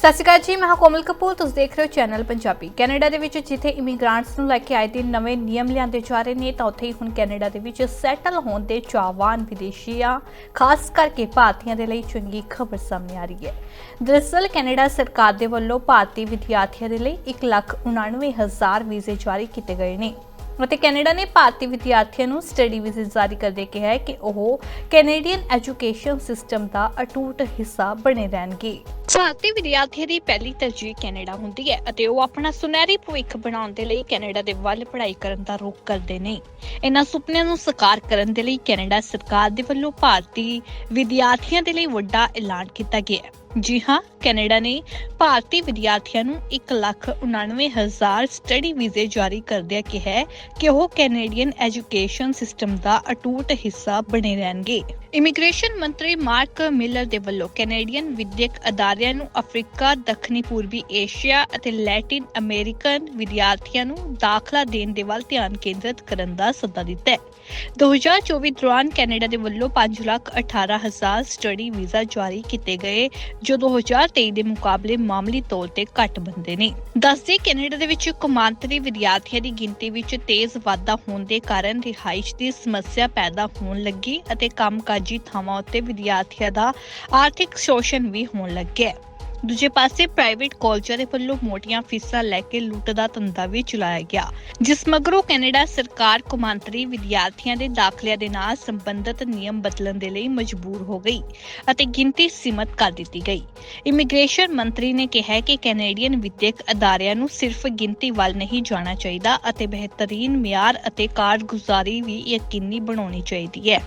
ਸਤਿ ਸ਼੍ਰੀ ਅਕਾਲ ਜੀ, ਮੈਂ ਹਾਂ ਕੋਮਲ ਕਪੂਰ, ਤੁਸੀਂ ਦੇਖ ਰਹੇ ਹੋ ਚੈਨਲ ਪੰਜਾਬੀ। ਕੈਨੇਡਾ ਦੇ ਵਿੱਚ ਜਿੱਥੇ ਇਮੀਗ੍ਰਾਂਟਸ ਨੂੰ ਲੈ ਕੇ ਆਏ ਦਿਨ ਨਵੇਂ ਨਿਯਮ ਲਿਆਂਦੇ ਜਾ ਰਹੇ ਨੇ, ਤਾਂ ਉੱਥੇ ਹੀ ਹੁਣ ਕੈਨੇਡਾ ਦੇ ਵਿੱਚ ਸੈਟਲ ਹੋਣ ਦੇ ਚਾਹਵਾਨ ਵਿਦੇਸ਼ੀਆਂ ਖਾਸ ਕਰਕੇ ਭਾਰਤੀਆਂ ਦੇ ਲਈ ਚੰਗੀ ਖਬਰ ਸਾਹਮਣੇ ਆ ਰਹੀ ਹੈ। ਦਰਅਸਲ, ਕੈਨੇਡਾ ਸਰਕਾਰ ਦੇ ਵੱਲੋਂ ਭਾਰਤੀ ਵਿਦਿਆਰਥੀਆਂ ਦੇ ਲਈ 199000 ਵੀਜ਼ੇ ਜਾਰੀ ਕੀਤੇ ਗਏ ਨੇ। ਅਤੇ ਕੈਨੇਡਾ ਨੇ ਭਾਰਤੀ ਵਿਦਿਆਰਥੀਆਂ ਨੂੰ ਸਟੱਡੀ ਵੀਜ਼ੇ ਜਾਰੀ ਕਰਦੇ ਕਿਹਾ ਹੈ ਕਿ ਉਹ ਕੈਨੇਡੀਅਨ ਐਜੂਕੇਸ਼ਨ ਸਿਸਟਮ ਦਾ ਅਟੁੱਟ ਹਿੱਸਾ ਬਣੇ ਰਹਿਣਗੇ। ਭਾਰਤੀ ਵਿਦਿਆਰਥੀਆਂ ਦੀ ਪਹਿਲੀ ਤਰਜੀਹ ਕੈਨੇਡਾ ਹੁੰਦੀ ਹੈ ਅਤੇ ਉਹ ਆਪਣਾ ਸੁਨਹਿਰੀ ਭਵਿੱਖ ਬਣਾਉਣ ਦੇ ਲਈ ਕੈਨੇਡਾ ਦੇ ਵੱਲ ਪੜ੍ਹਾਈ ਕਰਨ ਦਾ ਰੁਖ ਕਰਦੇ ਨੇ। ਇਹਨਾਂ ਸੁਪਨਿਆਂ ਨੂੰ ਸਾਕਾਰ ਕਰਨ ਦੇ ਲਈ ਕੈਨੇਡਾ ਸਰਕਾਰ ਦੇ ਵੱਲੋਂ ਭਾਰਤੀ ਵਿਦਿਆਰਥੀਆਂ ਦੇ ਲਈ ਵੱਡਾ ਐਲਾਨ ਕੀਤਾ ਗਿਆ ਹੈ। ਜੀ ਹਾਂ, ਕੈਨੇਡਾ ਨੇ ਭਾਰਤੀ ਵਿਦਿਆਰਥੀਆਂ ਨੂੰ 199000 ਸਟੱਡੀ ਵੀਜ਼ੇ ਜਾਰੀ ਕਰਦਿਆਂ ਕਿਹਾ ਹੈ ਕਿ ਉਹ ਕੈਨੇਡੀਅਨ ਐਜੂਕੇਸ਼ਨ ਸਿਸਟਮ ਦਾ ਅਟੁੱਟ ਹਿੱਸਾ ਬਣੇ ਰਹਿਣਗੇ। ਇਮੀਗ੍ਰੇਸ਼ਨ ਮੰਤਰੀ ਮਾਰਕ ਮਿਲਰ ਦੇ ਵੱਲੋਂ ਕੈਨੇਡੀਅਨ ਵਿਦਿਅਕ ਅਦਾਰਿਆਂ ਨੂੰ ਅਫਰੀਕਾ, ਦੱਖਣੀ ਪੂਰਬੀ ਏਸ਼ੀਆ ਅਤੇ ਲੈਟਿਨ ਅਮਰੀਕਨ ਵਿਦਿਆਰਥੀਆਂ ਨੂੰ ਦਾਖਲਾ ਦੇਣ ਦੇ ਵੱਲ ਧਿਆਨ ਕੇਂਦਰਿਤ ਕਰਨ ਦਾ ਸੱਦਾ ਦਿੱਤਾ ਹੈ। 2024 ਦੌਰਾਨ ਕੈਨੇਡਾ ਦੇ ਵੱਲੋਂ 518000 ਸਟੱਡੀ ਵੀਜ਼ਾ ਜਾਰੀ ਕੀਤੇ ਗਏ ਜੋ 2023 ਦੇ ਮੁਕਾਬਲੇ ਮਾਮੂਲੀ ਤੌਰ ਤੇ ਘੱਟ ਬੰਦੇ ਨੇ। ਦੱਸਦੇ ਕੈਨੇਡਾ ਦੇ ਵਿੱਚ ਕੌਮਾਂਤਰੀ ਵਿਦਿਆਰਥੀਆਂ ਦੀ ਗਿਣਤੀ ਵਿੱਚ ਤੇਜ਼ ਵਾਧਾ ਹੋਣ ਦੇ ਕਾਰਨ ਰਿਹਾਇਸ਼ ਦੀ ਸਮੱਸਿਆ ਪੈਦਾ ਹੋਣ ਲੱਗੀ ਅਤੇ ਕੰਮਕਾਜੀ ਥਾਵਾਂ ਉੱਤੇ ਵਿਦਿਆਰਥੀਆਂ ਦਾ ਆਰਥਿਕ ਸ਼ੋਸ਼ਣ ਵੀ ਹੋਣ ਲੱਗਿਆ। ਦੂਜੇ ਪਾਸੇ ਪ੍ਰਾਈਵੇਟ ਕਾਲਜਾਂ ਦੇ ਵੱਲੋਂ ਮੋਟੀਆਂ ਫੀਸਾਂ ਲੈ ਕੇ ਲੁੱਟ ਦਾ ਧੰਦਾ ਵੀ ਚਲਾਇਆ ਗਿਆ, ਜਿਸ ਮਗਰੋਂ ਕੈਨੇਡਾ ਸਰਕਾਰ ਕੌਮਾਂਤਰੀ ਵਿਦਿਆਰਥੀਆਂ ਦੇ ਦਾਖਲਿਆਂ ਦੇ ਨਾਲ ਸੰਬੰਧਿਤ ਨਿਯਮ ਬਦਲਣ ਦੇ ਲਈ ਮਜਬੂਰ ਹੋ ਗਈ ਅਤੇ ਗਿਣਤੀ ਸੀਮਤ ਕਰ ਦਿੱਤੀ ਗਈ। ਇਮੀਗ੍ਰੇਸ਼ਨ ਮੰਤਰੀ ਨੇ ਕਿਹਾ ਕਿ ਕੈਨੇਡੀਅਨ ਵਿਦਿਅਕ ਅਦਾਰਿਆਂ ਨੂੰ ਸਿਰਫ ਗਿਣਤੀ ਵੱਲ ਨਹੀਂ ਜਾਣਾ ਚਾਹੀਦਾ ਅਤੇ ਬਿਹਤਰੀਨ ਮਿਆਰ ਅਤੇ ਕਾਰਗੁਜ਼ਾਰੀ ਵੀ ਯਕੀਨੀ ਬਣਾਉਣੀ ਚਾਹੀਦੀ ਹੈ।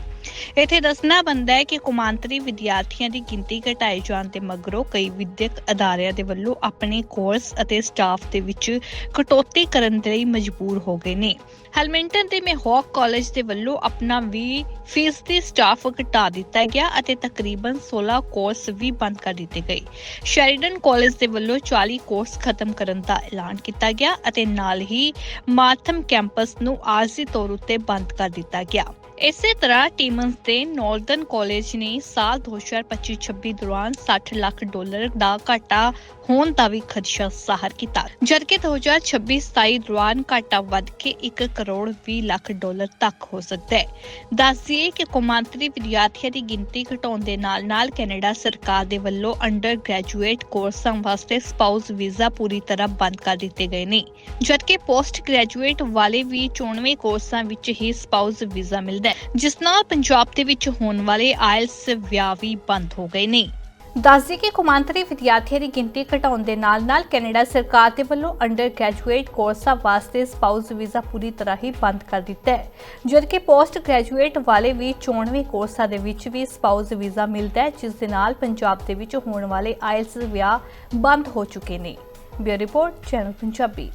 ਇੱਥੇ ਦੱਸਣਾ ਬੰਦਾ ਹੈ ਕਿ ਕੌਮਾਂਤਰੀ ਵਿਦਿਆਰਥੀਆਂ ਦੀ ਗਿਣਤੀ ਘਟਾਏ ਜਾਣ ਦੇ ਮਗਰੋਂ ਕਈ ਵਿਦਿਅਕ ਅਦਾਰਿਆਂ ਦੇ ਵੱਲੋਂ ਆਪਣੇ ਕੋਰਸ ਅਤੇ ਸਟਾਫ ਦੇ ਵਿੱਚ ਕਟੌਤੀ ਕਰਨ ਦੇ ਲਈ ਮਜਬੂਰ ਹੋ ਗਏ ਨੇ। ਹੈਲਮਿੰਟਨ ਦੇ ਮੈਹੌਕ ਕਾਲਜ ਦੇ ਵੱਲੋਂ ਆਪਣਾ 20 ਫੀਸਦੀ ਸਟਾਫ ਘਟਾ ਦਿੱਤਾ ਗਿਆ ਅਤੇ ਤਕਰੀਬਨ 16 ਕੋਰਸ ਵੀ ਬੰਦ ਕਰ ਦਿੱਤੇ ਗਏ। ਸ਼ੈਰੀਡਨ ਕਾਲਜ ਦੇ ਵੱਲੋਂ 40 ਕੋਰਸ ਖਤਮ ਕਰਨ ਦਾ ਐਲਾਨ ਕੀਤਾ ਗਿਆ ਅਤੇ ਨਾਲ ਹੀ ਮਾਰਥਮ ਕੈਂਪਸ ਨੂੰ ਆਰਜ਼ੀ ਤੌਰ ਉੱਤੇ ਬੰਦ ਕਰ ਦਿੱਤਾ ਗਿਆ। ਇਸੇ ਤਰ੍ਹਾਂ ਟੀਮਨਸ ਦੇ ਨਾਰਦਰਨ ਕਾਲਜ ਨੇ ਸਾਲ 2025-26 ਦੌਰਾਨ 60 ਲੱਖ ਡਾਲਰ ਦਾ ਘਾਟਾ ਹੋਣ ਦਾ ਵੀ ਖਦਸ਼ਾ ਜ਼ਾਹਰ ਕੀਤਾ। ਜਦਕਿ 2026-27 ਦੌਰਾਨ ਘਾਟਾ ਵੱਧ ਕੇ 1 ਕਰੋੜ 20 ਲੱਖ ਡਾਲਰ ਤੱਕ ਹੋ ਸਕਦਾ ਹੈ। ਦੱਸਦੀਏ ਕਿ ਕੌਮਾਂਤਰੀ ਵਿਦਿਆਰਥੀਆਂ ਦੀ ਗਿਣਤੀ ਘਟਾਉਣ ਦੇ ਨਾਲ-ਨਾਲ ਕੈਨੇਡਾ ਸਰਕਾਰ ਦੇ ਵੱਲੋਂ ਅੰਡਰ ਗ੍ਰੈਜੂਏਟ ਕੋਰਸਾਂ ਵਾਸਤੇ ਸਪਾਊਸ ਵੀਜ਼ਾ ਪੂਰੀ ਤਰ੍ਹਾਂ ਬੰਦ ਕਰ ਦਿੱਤੇ ਗਏ ਨੇ। ਜਦਕਿ ਪੋਸਟ ਗ੍ਰੈਜੂਏਟ ਵਾਲੇ ਵੀ 94 ਕੋਰਸਾਂ ਵਿੱਚ ਹੀ ਸਪਾਊਸ ਵੀਜ਼ਾ ਮਿਲ ਮਿਲਦਾ ਹੈ, ਜਿਸ ਨਾਲ ਪੰਜਾਬ ਦੇ ਵਿੱਚ ਹੋਣ ਵਾਲੇ ਆਇਲਸ ਵਿਆਹ ਵੀ ਬੰਦ ਹੋ ਗਏ ਨੇ। ਦੱਸਦੀ ਕਿ ਕੌਮਾਂਤਰੀ ਵਿਦਿਆਰਥੀਆਂ ਦੀ ਗਿਣਤੀ ਘਟਾਉਣ ਦੇ ਨਾਲ-ਨਾਲ ਕੈਨੇਡਾ ਸਰਕਾਰ ਦੇ ਵੱਲੋਂ ਅੰਡਰ ਗ੍ਰੈਜੂਏਟ ਕੋਰਸਾਂ ਵਾਸਤੇ ਸਪਾਊਸ ਵੀਜ਼ਾ ਪੂਰੀ ਤਰ੍ਹਾਂ ਹੀ ਬੰਦ ਕਰ ਦਿੱਤਾ ਹੈ, ਜਦਕਿ ਪੋਸਟ ਗ੍ਰੈਜੂਏਟ ਵਾਲੇ ਵੀ 94 ਕੋਰਸਾਂ ਦੇ ਵਿੱਚ ਵੀ ਸਪਾਊਸ ਵੀਜ਼ਾ ਮਿਲਦਾ ਹੈ, ਜਿਸ ਦੇ ਨਾਲ ਪੰਜਾਬ ਦੇ ਵਿੱਚ ਹੋਣ ਵਾਲੇ ਆਇਲਸ ਵਿਆਹ ਬੰਦ ਹੋ ਚੁੱਕੇ ਨੇ। Bureau report, channel Punjabi.